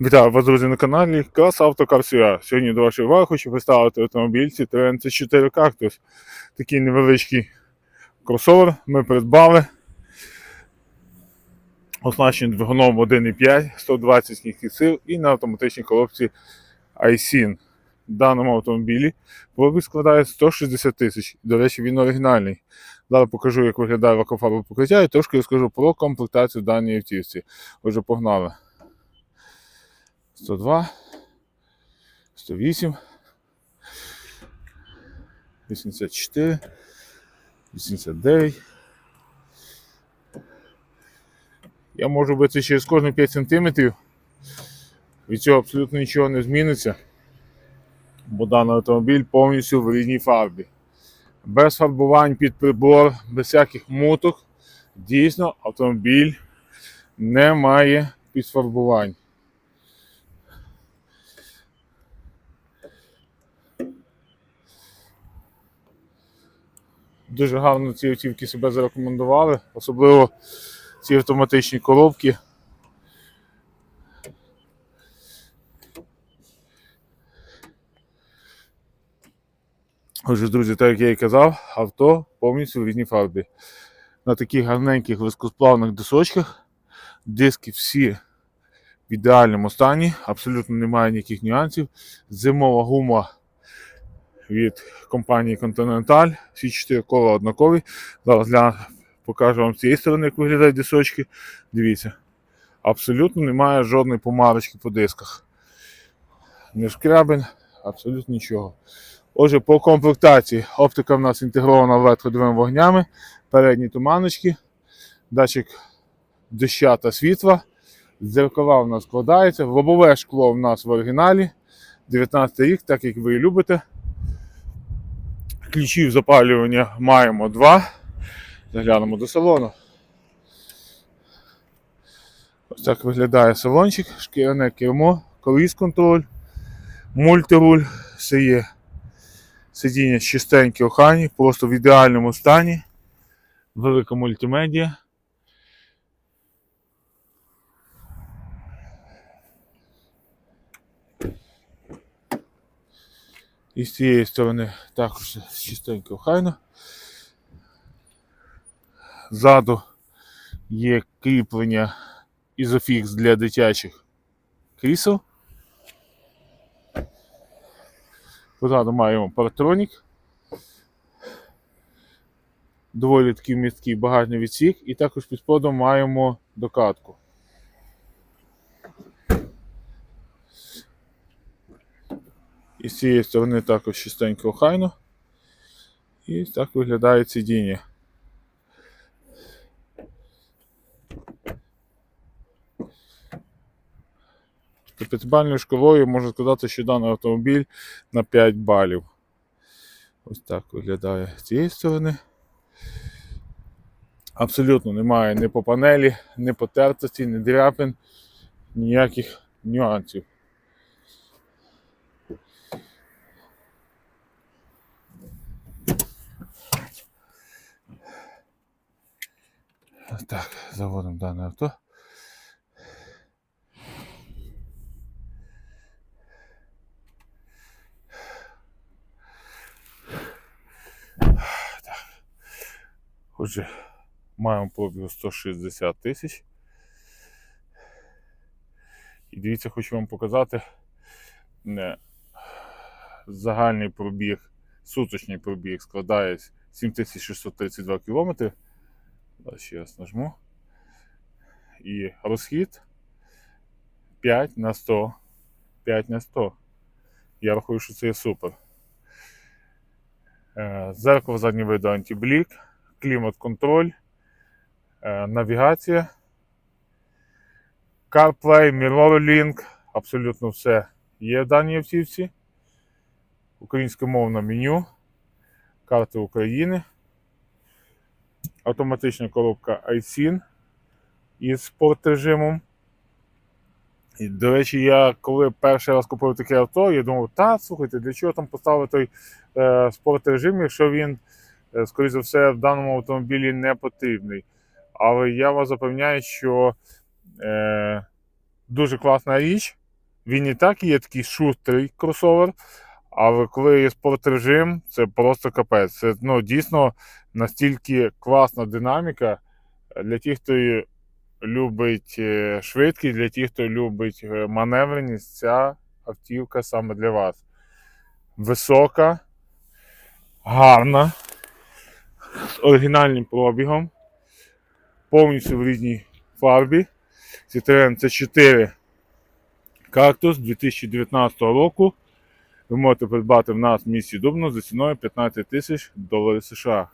Вітаю вас, друзі, на каналі Клас Автокарсія. Сьогодні до вашої уваги хочу представити автомобіль Citroen C4 Cactus. Такий невеличкий кросовер ми придбали. Оснащений двигуном 1.5, 120 кінських сил і на автоматичній коробці iSyn. В даному автомобілі пробіг складає 160 тисяч. До речі, він оригінальний. Зараз покажу, як виглядає лакофарбове покриття і трошки розкажу про комплектацію даної автівці. Отже, погнали. 102, 108, 84, 89. Я можу бити через кожні 5 см. Від цього абсолютно нічого не зміниться, бо даний автомобіль повністю в рідній фарбі. Без фарбувань під прибор, без всяких муток. Дійсно, автомобіль не має підфарбувань. Дуже гарно ці автівки себе зарекомендували, особливо ці автоматичні коробки. Отже, друзі, так як я і казав, авто повністю в рідній фарбі. На таких гарненьких легкосплавних дисочках. Диски всі в ідеальному стані, абсолютно немає ніяких нюансів. Зимова гума від компанії Continental. Всі чотири кола однакові. Зараз я покажу вам з цієї сторони, як виглядають дисочки. Дивіться. Абсолютно немає жодної помарочки по дисках. Не шкрябин, абсолютно нічого. Отже, по комплектації оптика в нас інтегрована LED-ходовими вогнями, передні туманочки, датчик доща та світла. Дзеркала в нас складається, лобове шкло в нас в оригіналі. 19 рік, так як ви і любите. Ключів запалювання маємо два. Заглянемо до салону. Ось так виглядає салончик, шкіряне кермо, коліс контроль, мультируль, все є. Сидіння чистенькі охані, просто в ідеальному стані. Велика мультимедіа. І з цієї сторони також чистенько охайно. Ззаду є кріплення ізофікс для дитячих крісел. Позаду маємо паратронік. Доволі такий місткий багажний відсік, і також під сподом маємо докатку. І з цієї сторони також чистенько охайно. І так виглядає сидіння. П'ятибальною шкалою можна сказати, що даний автомобіль на 5 балів. Ось так виглядає з цієї сторони. Абсолютно немає ні по панелі, ні по потертості, ні дряпин, ніяких нюансів. Так, заводимо дане авто. Отже, маємо пробігу 160 тисяч. І дивіться, хочу вам показати не, загальний пробіг, суточний пробіг складає 7632 км. Раз нажму. І розхід 5 на 100. 5 на 100. Я рахую, що це є супер. Е, Зеркало заднього виду антиблік, клімат-контроль, е, навігація, CarPlay, MirrorLink, абсолютно все є в даній автівці. Українськомовне меню, карти України, автоматична коробка iSyn із спорт режимом. І, до речі, я коли перший раз купив таке авто, я думав, та слухайте, для чого там поставити той е, спорт якщо він, е, скоріше за все, в даному автомобілі не потрібний. Але я вас запевняю, що е, дуже класна річ. Він і так є такий шустрий кросовер, але коли є спортрежим, це просто капець. Це ну, дійсно настільки класна динаміка для тих, хто любить е, швидкість, для тих, хто любить е, маневреність, ця автівка саме для вас. Висока, гарна, з оригінальним пробігом, повністю в рідній фарбі. Citroen C4 Cactus 2019 року. Ви можете придбати в нас в місті Дубно за ціною 15 тисяч доларів США.